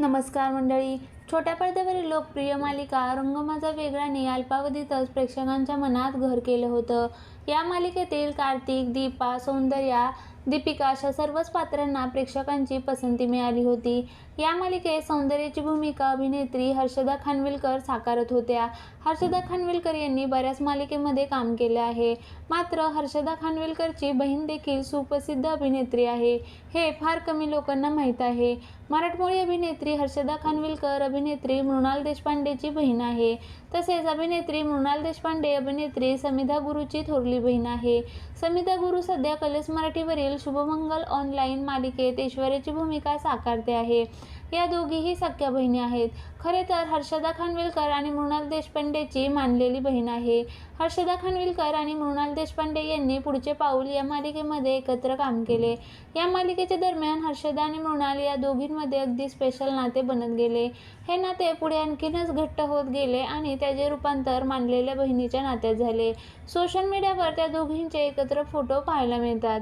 नमस्कार मंडळी. छोट्या पडद्यावरील लोकप्रिय मालिका रंग माझा वेगळाने अल्पावधीतच प्रेक्षकांच्या मनात घर केलं होतं. या मालिकेतील कार्तिक दीपा सौंदर्या दीपिका अशा सर्वच पात्रांना प्रेक्षकांची पसंती मिळाली होती. या मालिकेत सौंदर्याची भूमिका अभिनेत्री हर्षदा खानविलकर साकारत होत्या. हर्षदा खानविलकर यांनी बऱ्याच मालिकेमध्ये काम केले आहे. मात्र हर्षदा खानविलकरची बहीण देखील सुप्रसिद्ध अभिनेत्री आहे. हे फार कमी लोकांना माहीत आहे. मराठमोळी अभिनेत्री हर्षदा खानविलकर अभिनेत्री मृणाल देशपांडेची बहीण आहे. तसेच अभिनेत्री मृणाल देशपांडे अभिनेत्री समिधा गुरुची थोरली बहीण आहे. समिधा गुरु सध्या कलेस मराठीवरील शुभमंगल ऑनलाईन मालिकेत ऐश्वर्याची भूमिका साकारते आहे. या दोघीही सख्या बहिणी आहेत. खरे तर हर्षदा खानविलकर आणि मृणाल देशपांडेची मानलेली बहीण आहे. हर्षदा खानविलकर आणि मृणाल देशपांडे यांनी पुढचे पाऊल या मालिकेमध्ये एकत्र काम केले. या मालिकेच्या दरम्यान हर्षदा आणि मृणाल या दोघींमध्ये अगदी स्पेशल नाते बनत गेले. हे नाते पुढे आणखीनच घट्ट होत गेले आणि त्याचे रूपांतर मानलेल्या बहिणीच्या नात्यात झाले. सोशल मीडियावर त्या दोघींचे एकत्र फोटो पाहायला मिळतात.